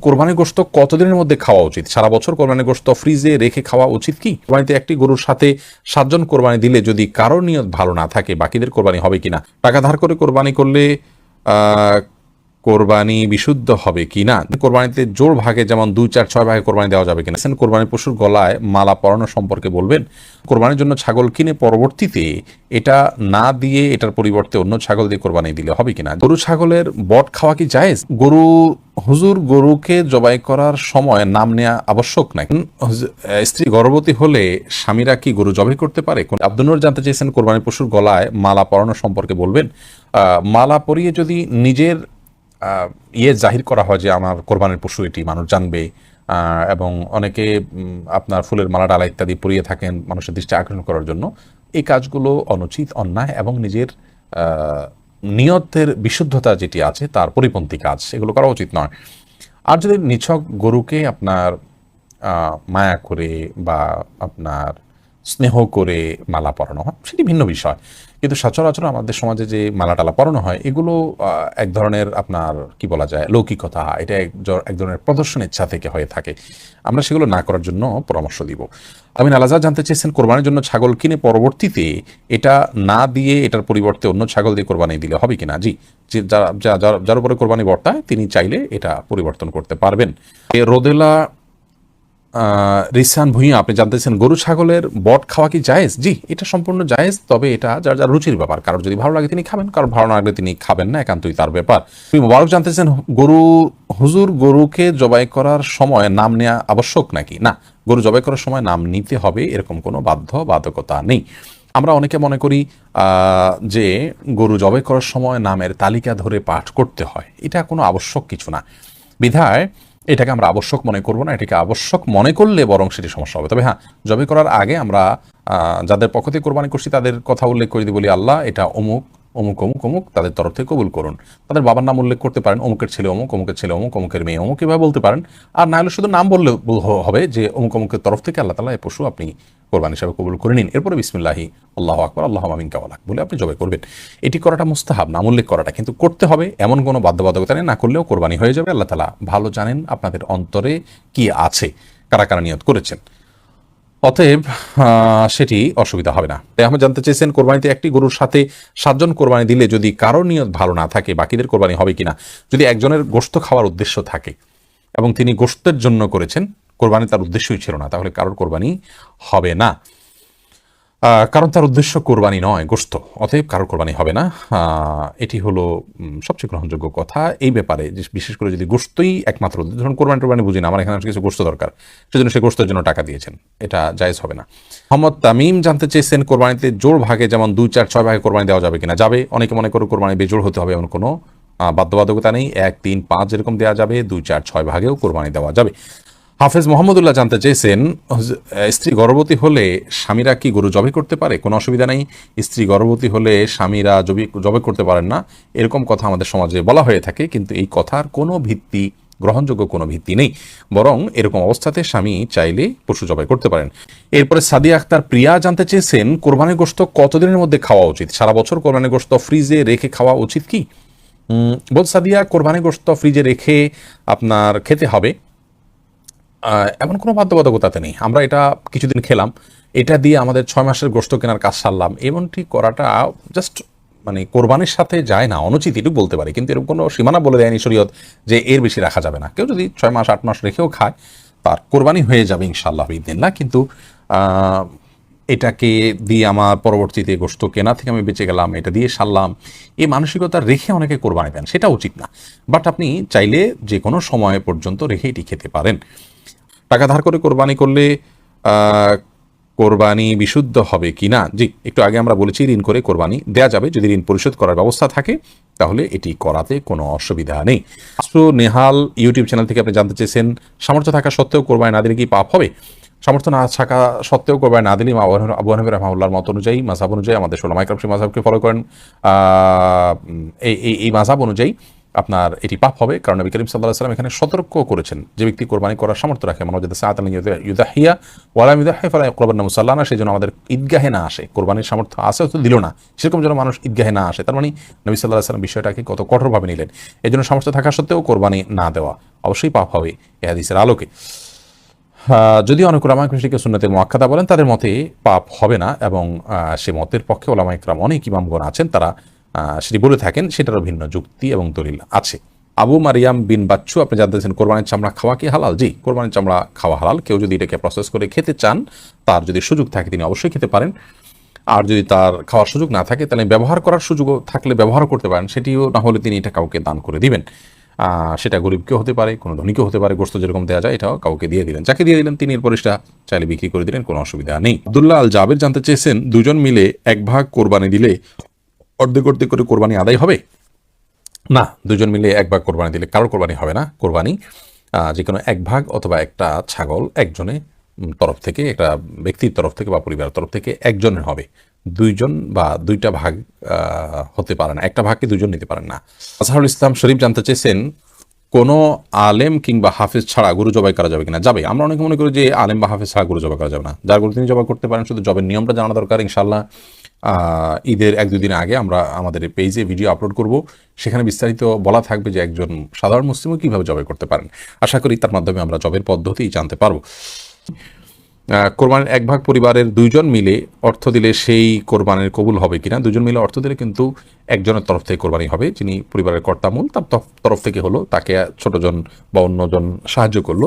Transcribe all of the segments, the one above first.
কোরবানি গোশত কতদিনের মধ্যে খাওয়া উচিত? সারা বছর কোরবানি গোস্ত ফ্রিজে রেখে খাওয়া উচিত কি? কোরবানিতে একটি গরুর সাথে সাতজন কোরবানি দিলে যদি কারোর নিয়ত ভালো না থাকে, বাকিদের কোরবানি হবে কিনা? টাকা ধার করে কোরবানি করলে কোরবানি বিশুদ্ধ হবে কি না কোরবানিতে জোর ভাগে যেমন দুই চার ছয় ভাগে কোরবানি দেওয়া যাবে কিনা? সেন কোরবানি পশুর গলায় মালা পরানো সম্পর্কে বলবেন। কোরবানির জন্য ছাগল কিনে পরবর্তীতে এটা না দিয়ে এটার পরিবর্তে অন্য ছাগল দিয়ে কোরবানি দিলে হবে কিনা? গরু ছাগলের বট খাওয়া কি জায়েজ? গরু হুজুর গরুকে জবাই করার সময় নাম নেওয়া আবশ্যক হুজুর, স্ত্রী গর্ভবতী হলে স্বামীরা কি গরু জবাই করতে পারে? আব্দুল জানতে চেয়েছেন কোরবানি পশুর গলায় মালা পরানো সম্পর্কে বলবেন। মালা পরিয়ে যদি নিজের ইয়ে জাহির করা হয় যে আমার কোরবানির পশু এটি, মানুষ জানবে এবং অনেকে আপনার ফুলের মালা, ডালা ইত্যাদি পরিয়ে থাকেন মানুষের দৃষ্টি আকর্ষণ করার জন্য। এই কাজগুলো অনুচিত, অন্যায় এবং নিজের নিয়তের বিশুদ্ধতা যেটি আছে তার পরিপন্থী কাজ এগুলো করা উচিত নয়। আর যদি নিছক গরুকে আপনার মায়া করে বা আপনার স্নেহ করে মালা পরানো হয়, সেটি ভিন্ন বিষয়। কিন্তু সচরাচর আমাদের সমাজে যে মালা টালা পরানো হয়, এগুলো এক ধরনের আপনার, কি বলা যায়, লৌকিকতা, এটা এক ধরনের প্রদর্শন ইচ্ছা থেকে হয়ে থাকে। আমরা সেগুলো না করার জন্য পরামর্শ দিব। আমি নালাজা জানতে চেয়েছেন, কোরবানির জন্য ছাগল কিনে পরবর্তীতে এটা না দিয়ে এটার পরিবর্তে অন্য ছাগল দিয়ে কোরবানি দিলে হবে কিনা? জি, যে যারা যার- উপরে কোরবানি বর্তায়, তিনি চাইলে এটা পরিবর্তন করতে পারবেন। রোদেলা রিসান ভুঁইয়া, আপনি জানতেছেন গরু ছাগলের বট খাওয়া কি জায়েজ? জি, এটা সম্পূর্ণ জায়েজ, তবে এটা যার যার রুচির ব্যাপার। কারোর যদি ভালো লাগে তিনি খাবেন, কারোর ভালো না লাগলে তিনি খাবেন না, একান্তই তার ব্যাপার। তুমি মোবারক, জানতেছেন গরু, হুজুর গরুকে জবাই করার সময় নাম নেওয়া আবশ্যক নাকি? না, গরু জবাই করার সময় নাম নিতে হবে, এরকম কোনো বাধ্য বাধকতা নেই। আমরা অনেকে মনে করি যে গরু জবাই করার সময় নামের তালিকা ধরে পাঠ করতে হয়, এটা কোনো আবশ্যক কিছু না। বিধায় এটাকে আমরা আবশ্যক মনে করব না, এটাকে আবশ্যক মনে করলে বরং সেটি সমস্যা হবে। তবে হ্যাঁ জবি করার আগে আমরা যাদের পক্ষ থেকে কোরবানি করছি তাদের কথা উল্লেখ করে দিই বলি, আল্লাহ এটা অমুক অমুক অমুক অমুক, তাদের তরফ থেকে কবুল করুন। তাদের বাবার নাম উল্লেখ করতে পারেন, অমুকের ছেলে অমুক, অমুকের ছেলে অমুক, অমুকের মেয়ে অমুক, এভাবে বলতে পারেন। আর না হলে শুধু নাম বললে হবে যে অমুক, অমুকের তরফ থেকে আল্লাহ তালা এই পশু আপনি কোরবানি হিসাবে কবুল করে নিন। এরপরে বিসমিল্লাহি, আল্লাহ আকবর, আল্লাহ আমিন কাওয়ালাক বলে আপনি জবাই করবেন। এটি করাটা মুস্তাহাব, নাম উল্লেখ করাটা। কিন্তু করতে হবে, এমন কোনো বাধ্যবাধকতা নেই, না করলেও কোরবানি হয়ে যাবে। আল্লাহ তালা ভালো জানেন আপনাদের অন্তরে কি আছে, কারা কারা নিয়ত করেছেন। অতএব সেটি অসুবিধা হবে না। তাই আমরা জানতে চেয়েছেন, কোরবানিতে একটি গরুর সাথে সাতজন কোরবানি দিলে যদি কারও নিয়ত ভালো না থাকে, বাকিদের কোরবানি হবে কিনা? যদি একজনের গোস্ত খাওয়ার উদ্দেশ্য থাকে এবং তিনি গোস্তের জন্য করেছেন, কোরবানি তার উদ্দেশ্যই ছিল না, তাহলে কারোর কোরবানি হবে না। কারণ তার উদ্দেশ্য কোরবানি নয় গোস্ত অতএব কারোর কোরবানি হবে না। এটি হলো সবচেয়ে গ্রহণযোগ্য কথা। এই ব্যাপারে বিশেষ করে যদি গোস্তই একমাত্র ধরুন কোরবানি টোরবানি বুঝি না, আমার এখানে কিছু গোস্ত দরকার, সেজন্য সে গোস্তের জন্য টাকা দিয়েছেন। এটা জায়েজ হবে না। মোহাম্মদ তামিম জানতে চেয়েছেন কোরবানিতে জোর ভাগে যেমন দুই, চার, ছয় ভাগে কোরবানি দেওয়া যাবে কিনা। যাবে, অনেকে মনে করে কোরবানি বেজোড় হতে হবে এমন কোনো বাধ্যবাধকতা নেই। এক, তিন, পাঁচ যেরকম দেওয়া যাবে, দুই, চার, ছয় ভাগেও কোরবানি দেওয়া যাবে। হাফেজ মোহাম্মদুল্লাহ জানতে চেয়েছেন স্ত্রী গর্ভবতী হলে স্বামীরা কি গরু জবে করতে পারে? কোনো অসুবিধা নেই। স্ত্রী গর্ভবতী হলে স্বামীরা জবি, জবে করতে পারেন না। এরকম কথা আমাদের সমাজে বলা হয়ে থাকে, কিন্তু এই কথার কোনো ভিত্তি, গ্রহণযোগ্য কোনো ভিত্তি নেই। বরং এরকম অবস্থাতে স্বামী চাইলে পশু জবাই করতে পারেন। এরপরে সাদিয়া আক্তার প্রিয়া জানতে চেয়েছেন, কোরবানির গোস্ত কতদিনের মধ্যে খাওয়া উচিত? সারা বছর কোরবানির গোস্ত ফ্রিজে রেখে খাওয়া উচিত কি? বল সাদিয়া, কোরবানির গোস্ত ফ্রিজে রেখে আপনার খেতে হবে। এমন কোনো বাধ্যবাধকতাতে নেই। আমরা এটা কিছুদিন খেলাম। এটা দিয়ে আমাদের ছয় মাসের গোস্ত কেনার কাজ সারলাম এমনটি করাটা জাস্ট মানে কোরবানির সাথে যায় না, অনুচিত এটুকু বলতে পারি। কিন্তু এরকম কোনো সীমানা বলে দেয়নি শরীয়ত যে এর বেশি রাখা যাবে না। কেউ যদি ছয় মাস, আট মাস রেখেও খায়, তার কোরবানি হয়ে যাবে ইনশাল্লাহ না। কিন্তু এটাকে দিয়ে আমার পরবর্তীতে গোস্ত কেনা থেকে আমি বেঁচে গেলাম, এটা দিয়ে সারলাম। এই মানসিকতা রেখে অনেকে কোরবানি দেন সেটা উচিত না। বাট আপনি চাইলে যে কোনো সময় পর্যন্ত রেখে এটি খেতে পারেন। টাকা ধার করে কোরবানি করলে কোরবানি বিশুদ্ধ হবে কি না? জি, একটু আগে আমরা বলেছি ঋণ করে কোরবানি দেয়া যাবে। যদি ঋণ পরিশোধ করার ব্যবস্থা থাকে, তাহলে এটি করাতে কোনো অসুবিধা নেই। আসু নেহাল ইউটিউব চ্যানেল থেকে আপনি জানতে চেয়েছেন, সামর্থ্য থাকা সত্ত্বেও কোরবানি না দিলে কি পাপ হবে? সামর্থ্য না থাকা সত্ত্বেও কোরবানি না দিলে আবু হানিফা রহমাউল্লাহর মত অনুযায়ী মাসাব অনুযায়ী আমাদের ষোলো মাইক্রাম সেই মাসাবকে ফলো করেন এই, এই- এই মাসাব অনুযায়ী আপনার এটি পাপ হবে। কারণ নবী করিম সাল্লাহ সাল্লাম এখানে সতর্ক করেছেন যে ব্যক্তি কোরবানি করার সামর্থ্য রাখে। মানুষ যাতে সাহাত ইউদাহিয়া ওয়ালাম ইউদাহি ফালা কোরবান মুসাল্লাহ না সেই জন্য আমাদের ঈদগাহে না আসে। কোরবানির সামর্থ্য আছে তো দিল না। সেরকম যেন মানুষ ঈদগাহে না আসে। তার মানে নবী সাল্লাহ সাল্লাম বিষয়টাকে কত কঠোরভাবে নিলেন। এই জন্য সামর্থ্য থাকা সত্ত্বেও কোরবানি না দেওয়া অবশ্যই পাপ হবে এ হাদিসের আলোকে। যদিও অনেক কৃষিকে সুন্নতের মোয়াক্কাদা বলেন, তাদের মতে পাপ হবে না এবং সে মতের পক্ষে ওলামা ইকরাম অনেক ইমামগণ আছেন। তারা সেটি বলে থাকেন, সেটারও ভিন্ন যুক্তি এবং দলিল আছে। আবু মারিয়াম বিন বাচ্চু, আপনি জানতেছেন কোরবানির চামড়া খাওয়া কি হালাল? জি, কোরবানির চামড়া খাওয়া হালাল। কেউ যদি এটাকে প্রসেস করে খেতে চান, তার যদি সুযোগ থাকে, তিনি অবশ্যই খেতে পারেন। আর যদি তার খাওয়ার সুযোগ না থাকে, তাহলে ব্যবহার করার সুযোগও থাকলে ব্যবহার করতে পারেন। সেটিও না হলে তিনি এটা কাউকে দান করে দিবেন। সেটা গরিবকেও হতে পারে, কোনো ধনীকেও হতে পারে গোস্ত যেরকম দেওয়া যায়, এটাও কাউকে দিয়ে দিলেন। যাকে দিয়ে দিলেন, তিনি এরপর সেটা চাইলে বিক্রি করে দিলেন, কোনো অসুবিধা নেই। আব্দুল্লাহ আল জাবের জানতে চেয়েছেন, দুজন মিলে এক ভাগ কোরবানি দিলে অর্ধেক অর্ধেক করে কোরবানি আদায় হবে? না। দুজন মিলে এক ভাগ কোরবানি দিলে কারোর কোরবানি হবে না কোরবানি। যে কোনো এক ভাগ অথবা একটা ছাগল একজনে তরফ থেকে একটা ব্যক্তির তরফ থেকে বা পরিবারের তরফ থেকে একজনের হবে। দুইজন বা দুইটা ভাগ হতে পারে না। একটা ভাগকে দুজন নিতে পারেন না। আজহারুল ইসলাম শরীফ জানতে চেয়েছেন কোনো আলেম কিংবা হাফিজ ছাড়া গরু জবাই করা যাবে কিনা? যাবে। আমরা অনেকে মনে করি যে আলেম বা হাফিজ ছাড়া গরু জবাই করা যাবে না। যার গরু তিনি জবাই করতে পারেন শুধু জবের নিয়মটা জানা দরকার ইনশাল্লাহ ঈদের এক দুদিন আগে আমরা আমাদের পেজে ভিডিও আপলোড করব। সেখানে বিস্তারিত বলা থাকবে যে একজন সাধারণ মুসলিমও কীভাবে জবাই করতে পারেন। আশা করি তার মাধ্যমে আমরা জবের পদ্ধতি জানতে পারব। কোরবানের এক ভাগ পরিবারের দুইজন মিলে অর্থ দিলে সেই কোরবানির কবুল হবে কিনা? দুজন মিলে অর্থ দিলে কিন্তু একজনের তরফ থেকে কোরবানি হবে। যিনি পরিবারের কর্তামূল, তার তরফ- থেকে হলো তাকে ছোটজন বা অন্যজন সাহায্য করল।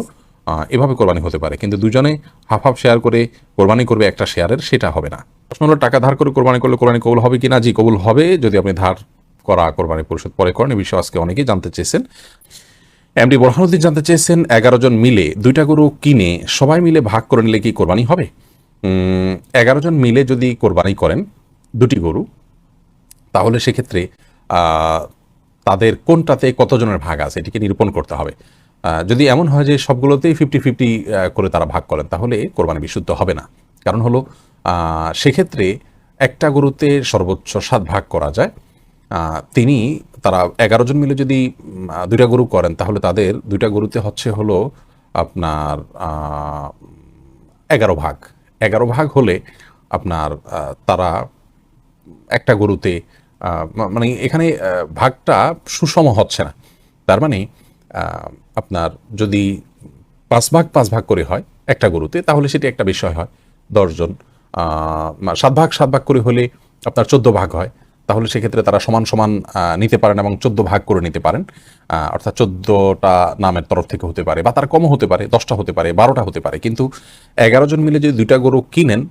এভাবে কোরবানি হতে পারে। কিন্তু দুজনে হাফ হাফ শেয়ার করে কোরবানি করবে একটা শেয়ারের, সেটা হবে না। প্রশ্ন হলো, টাকা ধার করে কোরবানি করলে কোরবানি কবুল হবে কি না জি, কবুল হবে যদি আপনি ধার করা কোরবানি পরিশোধ পরে করেন। এই বিষয়ে আজকে অনেকেই জানতে চেয়েছেন। এমডি বোরহানুদ্দিন জানতে চেয়েছেন, এগারো জন মিলে দুইটা গরু কিনে সবাই মিলে ভাগ করে নিলে কি কোরবানি হবে? এগারো জন মিলে যদি কোরবানি করেন দুটি গরু, তাহলে সেক্ষেত্রে তাদের কোনটাতে কতজনের ভাগ আছে? এটিকে নিরূপণ করতে হবে। যদি এমন হয় যে সবগুলোতেই ফিফটি ফিফটি করে তারা ভাগ করেন, তাহলে কোরবানি বিশুদ্ধ হবে না। কারণ হলো সেক্ষেত্রে একটা গরুতে সর্বোচ্চ সাত ভাগ করা যায়। তিনি, তারা এগারো জন মিলে যদি দুইটা গরু করেন, তাহলে তাদের দুইটা গরুতে হচ্ছে হলো আপনার এগারো ভাগ। এগারো ভাগ হলে আপনার তারা একটা গরুতে মানে এখানে ভাগটা সুষম হচ্ছে না। তার মানে আপনার যদি পাঁচ ভাগ পাঁচ ভাগ করে হয় একটা গরুতে, তাহলে সেটি একটা বিষয় হয়। দশজন সাত ভাগ সাত ভাগ করে হলে আপনার চোদ্দ ভাগ হয়। তাহলে সেক্ষেত্রে তারা সমান সমান নিতে পারেন এবং চোদ্দ ভাগ করে নিতে পারেন। অর্থাৎ চোদ্দটা নামের তরফ থেকে হতে পারে বা তার কমও হতে পারে, দশটা হতে পারে, বারোটা হতে পারে। কিন্তু এগারো জন মিলে যদি দুইটা গরু কিনেন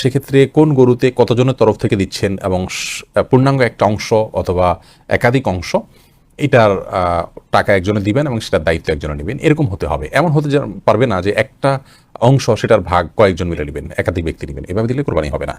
সেক্ষেত্রে কোন গরুতে কতজনের তরফ থেকে দিচ্ছেন এবং পূর্ণাঙ্গ একটা অংশ অথবা একাধিক অংশ এটার টাকা একজনে দিবেন এবং সেটার দায়িত্ব একজনে নেবেন। এরকম হতে হবে। এমন হতে পারবে না যে একটা অংশ সেটার ভাগ কয়েকজন মিলে নেবেন, একাধিক ব্যক্তি নেবেন। এভাবে দিলে কোরবানি হবে না।